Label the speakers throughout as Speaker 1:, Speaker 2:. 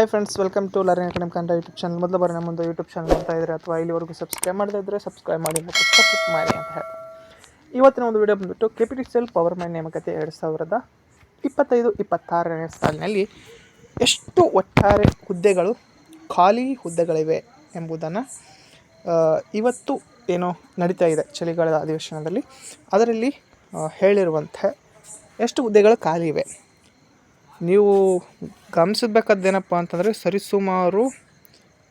Speaker 1: Hi friends welcome to learn academy Kannada YouTube channel ಮೊದಲು ಬಾರಿ ನಮ್ಮೊಂದು YouTube channel ಅಂತ ಇದ್ರೆ ಅಥವಾ ಇಲ್ಲಿವರೆಗೂ ಸಬ್ಸ್ಕ್ರೈಬ್ ಮಾಡದೇ ಇದ್ದರೆ ಸಬ್ಸ್ಕ್ರೈಬ್ ಮಾಡಿ ಮತ್ತು ಸಬ್ಸ್ಕ್ರೈಬ್ ಮಾಡಿ ಅಂತ ಹೇಳ್ತಾರೆ ಇವತ್ತಿನ ಒಂದು ವಿಡಿಯೋ ಬಂದುಬಿಟ್ಟು ಕೆಪಿಟಿ ಸೆಲ್ ಪವರ್ ಮ್ಯಾನ್ ನೇಮಕತೆ ಎರಡು ಸಾವಿರದ ಇಪ್ಪತ್ತೈದು, ಇಪ್ಪತ್ತಾರನೇ ಸಾಲಿನಲ್ಲಿ ಎಷ್ಟು ಒಟ್ಟಾರೆ ಹುದ್ದೆಗಳು, ಖಾಲಿ ಹುದ್ದೆಗಳಿವೆ ಎಂಬುದನ್ನು ಇವತ್ತು ಏನು ನಡೀತಾ ಇದೆ ಚಳಿಗಾಲದ ಅಧಿವೇಶನದಲ್ಲಿ. ಅದರಲ್ಲಿ ಹೇಳಿರುವಂತೆ ಎಷ್ಟು ಹುದ್ದೆಗಳು ಖಾಲಿ ಇವೆ? ನೀವು ಗಮನಿಸಬೇಕಾದ್ದೇನಪ್ಪ ಅಂತಂದರೆ ಸರಿಸುಮಾರು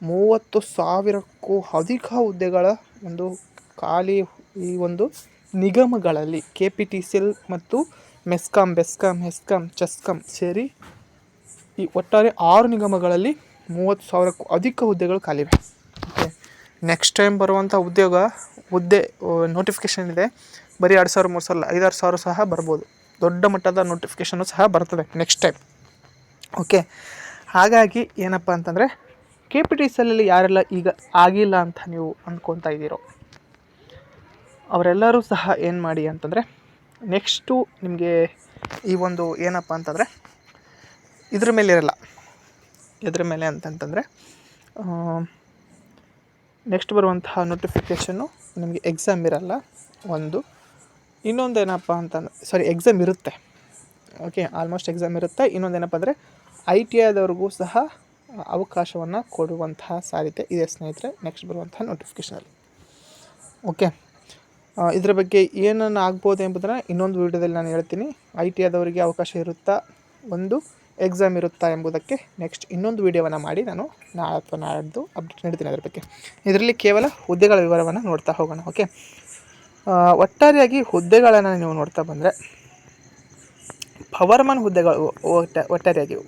Speaker 1: ಮೂವತ್ತು ಸಾವಿರಕ್ಕೂ ಅಧಿಕ ಹುದ್ದೆಗಳ ಒಂದು ಖಾಲಿ ಈ ಒಂದು ನಿಗಮಗಳಲ್ಲಿ K P T C L ಮತ್ತು ಮೆಸ್ಕಾಂ, ಬೆಸ್ಕಾಂ, ಹೆಸ್ಕಾಂ, ಚೆಸ್ಕಾಂ ಸೇರಿ ಈ ಒಟ್ಟಾರೆ ಆರು ನಿಗಮಗಳಲ್ಲಿ ಮೂವತ್ತು ಸಾವಿರಕ್ಕೂ ಅಧಿಕ ಹುದ್ದೆಗಳು ಖಾಲಿವೆ ಓಕೆ ನೆಕ್ಸ್ಟ್ ಟೈಮ್ ಬರುವಂಥ ಉದ್ಯೋಗ, ಹುದ್ದೆ ನೋಟಿಫಿಕೇಷನ್ ಇದೆ. ಬರೀ ಎರಡು ಸಾವಿರ, ಮೂರು ಸಾವಿರ, ಐದಾರು ಸಾವಿರ ಸಹ ಬರ್ಬೋದು. ದೊಡ್ಡ ಮಟ್ಟದ ನೋಟಿಫಿಕೇಷನು ಸಹ ಬರ್ತದೆ ನೆಕ್ಸ್ಟ್ ಟೈಮ್ ಓಕೆ ಹಾಗಾಗಿ ಏನಪ್ಪ ಅಂತಂದರೆ ಕೆ ಪಿ ಟಿ ಸೆಲ್ಲಲ್ಲಿ ಯಾರೆಲ್ಲ ಈಗ ಆಗಿಲ್ಲ ಅಂತ ನೀವು ಅಂದ್ಕೊತಾ ಇದ್ದೀರೋ, ಅವರೆಲ್ಲರೂ ಸಹ ಏನು ಮಾಡಿ ಅಂತಂದರೆ ನೆಕ್ಸ್ಟು ನಿಮಗೆ ಈ ಒಂದು ಏನಪ್ಪ ಅಂತಂದರೆ, ಇದ್ರ ಮೇಲೆ ಇರಲ್ಲ. ಇದ್ರ ಮೇಲೆ ಅಂತಂತಂದರೆ ನೆಕ್ಸ್ಟ್ ಬರುವಂತಹ ನೋಟಿಫಿಕೇಷನ್ನು ನಿಮಗೆ ಎಕ್ಸಾಮ್ ಇರಲ್ಲ. ಒಂದು ಇನ್ನೊಂದು ಏನಪ್ಪ ಅಂತಂದ್ರೆ ಸಾರಿ ಎಕ್ಸಾಮ್ ಇರುತ್ತೆ. ಓಕೆ ಆಲ್ಮೋಸ್ಟ್ ಎಕ್ಸಾಮ್ ಇರುತ್ತೆ. ಇನ್ನೊಂದು ಏನಪ್ಪ ಅಂದರೆ ಐ ಟಿ ಐದವ್ರಿಗೂ ಸಹ ಅವಕಾಶವನ್ನು ಕೊಡುವಂತಹ ಸಾಧ್ಯತೆ ಇದೆ, ಸ್ನೇಹಿತರೆ. ನೆಕ್ಸ್ಟ್ ಬರುವಂತಹ ನೋಟಿಫಿಕೇಷನಲ್ಲಿ ಓಕೆ ಇದರ ಬಗ್ಗೆ ಏನನ್ನು ಆಗ್ಬೋದು ಎಂಬುದನ್ನು ಇನ್ನೊಂದು ವೀಡಿಯೋದಲ್ಲಿ ನಾನು ಹೇಳ್ತೀನಿ. ಐ ಟಿ ಆದವರಿಗೆ ಅವಕಾಶ ಇರುತ್ತಾ? ಒಂದು ಎಕ್ಸಾಮ್ ಇರುತ್ತಾ ಎಂಬುದಕ್ಕೆ ನೆಕ್ಸ್ಟ್ ಇನ್ನೊಂದು ವೀಡಿಯೋವನ್ನು ಮಾಡಿ ನಾನು ನಾಳೆ ಅಥವಾ ನಾಡ್ದು ಅಪ್ಡೇಟ್ ನೀಡ್ತೀನಿ ಅದರ ಬಗ್ಗೆ. ಇದರಲ್ಲಿ ಕೇವಲ ಹುದ್ದೆಗಳ ವಿವರವನ್ನು ನೋಡ್ತಾ ಹೋಗೋಣ ಓಕೆ ಒಟ್ಟಾರೆಯಾಗಿ ಹುದ್ದೆಗಳನ್ನು ನೀವು ನೋಡ್ತಾ ಬಂದರೆ ಪವರ್ಮನ್ ಹುದ್ದೆಗಳು ಒಟ್ಟ ಒಟ್ಟಾರೆಯಾಗಿ ಇವು.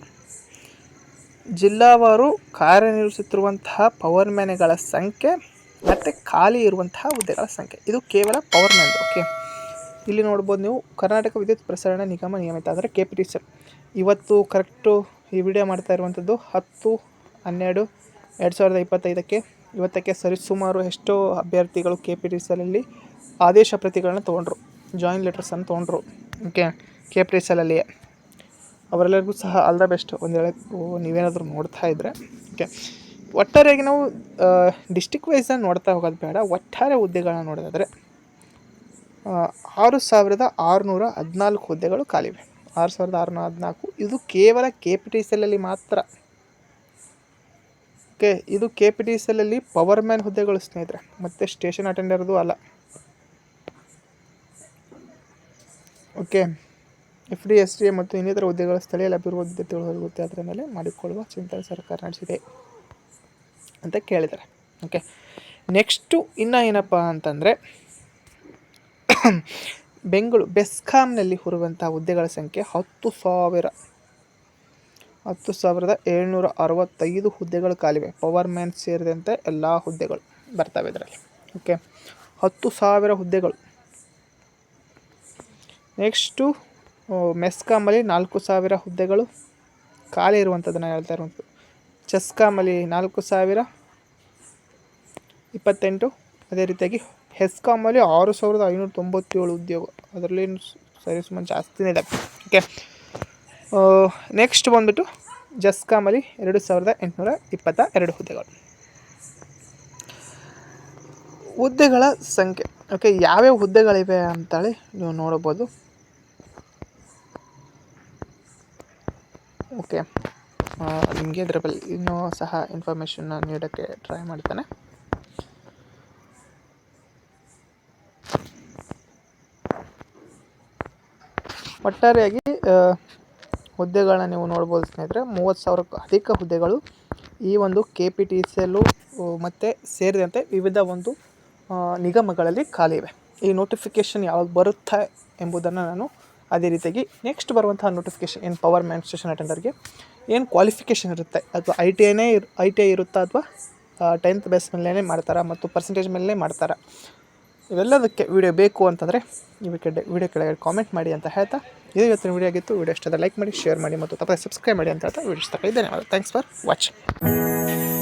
Speaker 1: ಜಿಲ್ಲಾವಾರು ಕಾರ್ಯನಿರ್ವಹಿಸುತ್ತಿರುವಂತಹ ಪವರ್ ಮ್ಯಾನ್ಗಳ ಸಂಖ್ಯೆ ಮತ್ತು ಖಾಲಿ ಇರುವಂತಹ ಹುದ್ದೆಗಳ ಸಂಖ್ಯೆ. ಇದು ಕೇವಲ ಪವರ್ ಮ್ಯಾನ್ ಓಕೆ? ಇಲ್ಲಿ ನೋಡ್ಬೋದು ನೀವು ಕರ್ನಾಟಕ ವಿದ್ಯುತ್ ಪ್ರಸರಣ ನಿಗಮ ನಿಯಮಿತ ಅಂದರೆ ಕೆ ಪಿ ಟಿ ಸಿ ಇವತ್ತು ಕರೆಕ್ಟು ಈ ವಿಡಿಯೋ ಮಾಡ್ತಾ ಇರುವಂಥದ್ದು ಹತ್ತು, ಹನ್ನೆರಡು, ಎರಡು ಸಾವಿರದ ಇಪ್ಪತ್ತೈದಕ್ಕೆ. ಇವತ್ತಕ್ಕೆ ಸರಿಸುಮಾರು ಎಷ್ಟೋ ಅಭ್ಯರ್ಥಿಗಳು ಕೆ ಪಿ ಟಿ ಸಲಲ್ಲಿ ಆದೇಶ ಪ್ರತಿಗಳನ್ನ ತೊಗೊಂಡ್ರು. ಜಾಯಿನ್ ಲೆಟರ್ಸನ್ನು ತೊಗೊಂಡ್ರು. ಓಕೆ ಕೆ ಪಿ ಸಲಲ್ಲಿಯೇ ಅವರೆಲ್ಲರಿಗೂ ಸಹ ಆಲ್ ದ ಬೆಸ್ಟ್ ಒಂದು ಓ, ನೀವೇನಾದರೂ ನೋಡ್ತಾ ಇದ್ದರೆ ಓಕೆ ಒಟ್ಟಾರೆಯಾಗಿ ನಾವು ಡಿಸ್ಟಿಕ್ ವೈಸನ್ನು ನೋಡ್ತಾ ಹೋಗೋದು ಬೇಡ. ಒಟ್ಟಾರೆ ಹುದ್ದೆಗಳನ್ನ ನೋಡೋದಾದರೆ ಆರು ಸಾವಿರದ ಆರುನೂರ ಹದಿನಾಲ್ಕು ಹುದ್ದೆಗಳು ಖಾಲಿವೆ. ಆರು ಸಾವಿರದ ಆರುನೂರ ಹದಿನಾಲ್ಕು. ಇದು ಕೇವಲ ಕೆ ಪಿ ಟಿ ಸೆಲ್ಲಲ್ಲಿ ಮಾತ್ರ. ಓಕೆ ಇದು ಕೆ ಪಿ ಟಿ ಸೆಲ್ಲಲ್ಲಿ ಪವರ್ ಮ್ಯಾನ್ ಹುದ್ದೆಗಳು ಸ್ನೇಹಿತರೆ. ಮತ್ತು ಸ್ಟೇಷನ್ ಅಟೆಂಡರ್ದು ಅಲ್ಲ. Okay. F D, S D ಮತ್ತು ಇನ್ನಿತರ ಹುದ್ದೆಗಳ ಸ್ಥಳೀಯ ಲಭ್ಯವಿರುವ ವಿದ್ಯಾರ್ಥಿಗಳು ಅದರ ಮೇಲೆ ಮಾಡಿಕೊಳ್ಳುವ ಚಿಂತನೆ ಸರ್ಕಾರ ನಡೆಸಿದೆ ಅಂತ ಕೇಳಿದ್ದಾರೆ. ಓಕೆ. ನೆಕ್ಸ್ಟು ಇನ್ನು ಏನಪ್ಪ ಅಂತಂದರೆ ಬೆಂಗಳೂರು, ಬೆಸ್ಕಾಂನಲ್ಲಿ ಹೊರುವಂಥ ಹುದ್ದೆಗಳ ಸಂಖ್ಯೆ ಹತ್ತು ಸಾವಿರ. ಹತ್ತು ಸಾವಿರದ ಏಳ್ನೂರ ಅರವತ್ತೈದು ಹುದ್ದೆಗಳು ಖಾಲಿವೆ. ಪವರ್ ಮ್ಯಾನ್ ಸೇರಿದಂತೆ ಎಲ್ಲ ಹುದ್ದೆಗಳು ಬರ್ತವೆ ಇದರಲ್ಲಿ. ಓಕೆ. ಹತ್ತು ಸಾವಿರ ಹುದ್ದೆಗಳು ನೆಕ್ಸ್ಟು ಮೆಸ್ಕಾಮಲ್ಲಿ ನಾಲ್ಕು ಸಾವಿರ ಹುದ್ದೆಗಳು ಖಾಲಿ ಇರುವಂಥದ್ದನ್ನು ಹೇಳ್ತಾ ಇರುವಂಥದ್ದು. ಚೆಸ್ಕಾಮಲ್ಲಿ ನಾಲ್ಕು ಸಾವಿರ, ಇಪ್ಪತ್ತೆಂಟು, ಅದೇ ರೀತಿಯಾಗಿ ಹೆಸ್ಕಾಮಲ್ಲಿ ಆರು ಸಾವಿರದ ಐನೂರ ತೊಂಬತ್ತೇಳು ಉದ್ಯೋಗ. ಅದರಲ್ಲಿ ಸರಿ ಸುಮಾರು ಜಾಸ್ತಿನೇ ಇದೆ. ಓಕೆ ನೆಕ್ಸ್ಟ್ ಬಂದ್ಬಿಟ್ಟು ಜಸ್ಕಾಮಲ್ಲಿ ಎರಡು ಸಾವಿರದ ಎಂಟುನೂರ ಇಪ್ಪತ್ತ ಎರಡು ಹುದ್ದೆಗಳು. ಹುದ್ದೆಗಳ ಸಂಖ್ಯೆ. ಓಕೆ ಯಾವ್ಯಾವ ಹುದ್ದೆಗಳಿವೆ ಅಂತೇಳಿ ನೀವು ನೋಡಬೋದು. ಓಕೆ. ನಿಮಗೆ ಇದರ ಬಗ್ಗೆ ಇನ್ನೂ ಸಹ ಇನ್ಫಾರ್ಮೇಷನ್ನ ನೀಡೋಕ್ಕೆ ಟ್ರೈ ಮಾಡ್ತಾನೆ. ಒಟ್ಟಾರೆಯಾಗಿ ಹುದ್ದೆಗಳನ್ನ ನೀವು ನೋಡ್ಬೋದು ಸ್ನೇಹಿತರೆ, ಮೂವತ್ತು ಸಾವಿರಕ್ಕೂ ಅಧಿಕ ಹುದ್ದೆಗಳು ಈ ಒಂದು ಕೆ ಪಿ ಟಿ ಸಿ ಎಲ್ಲು ಮತ್ತು ಸೇರಿದಂತೆ ವಿವಿಧ ಒಂದು ನಿಗಮಗಳಲ್ಲಿ ಖಾಲಿ ಇವೆ. ಈ ನೋಟಿಫಿಕೇಷನ್ ಯಾವಾಗ ಬರುತ್ತೆ ಎಂಬುದನ್ನು ನಾನು ಅದೇ ರೀತಿಯಾಗಿ ನೆಕ್ಸ್ಟ್ ಬರುವಂತಹ ನೋಟಿಫಿಕೇಷನ್ ಏನು ಪವರ್ ಮ್ಯಾನ್ ಸ್ಟೇಷನ್ ಅಟೆಂಡರ್ಗೆ ಏನು ಕ್ವಾಲಿಫಿಕೇಷನ್ ಇರುತ್ತೆ ಅಥವಾ ಐ ಟಿ ಐನೇ ಐ ಟಿ ಐ ಇರುತ್ತಾ ಅಥವಾ ಟೆಂತ್ ಬೇಸ್ ಮೇಲೇ ಮಾಡ್ತಾರಾ ಮತ್ತು ಪರ್ಸೆಂಟೇಜ್ ಮೇಲೇ ಮಾಡ್ತಾರಾ? ಇವೆಲ್ಲದಕ್ಕೆ ವೀಡಿಯೋ ಬೇಕು ಅಂತಂದರೆ ನೀವು ಕೆಡೆ ವೀಡಿಯೋ ಕೆಳಗಡೆ ಕಾಮೆಂಟ್ ಮಾಡಿ ಅಂತ ಹೇಳ್ತಾ, ಇದು ಇವತ್ತಿನ ವಿಡಿಯೋ ಆಗಿತ್ತು. ವೀಡಿಯೋ ಇಷ್ಟದ ಲೈಕ್ ಮಾಡಿ ಶೇರ್ ಮಾಡಿ ಮತ್ತು ತಪ್ಪದೆ ಸಬ್ಸ್ಕ್ರೈಬ್ ಮಾಡಿ ಅಂತ ಹೇಳ್ತಾ ವೀಡಿಯೋ ಇಷ್ಟ ಧನ್ಯವಾದ. Thanks for watching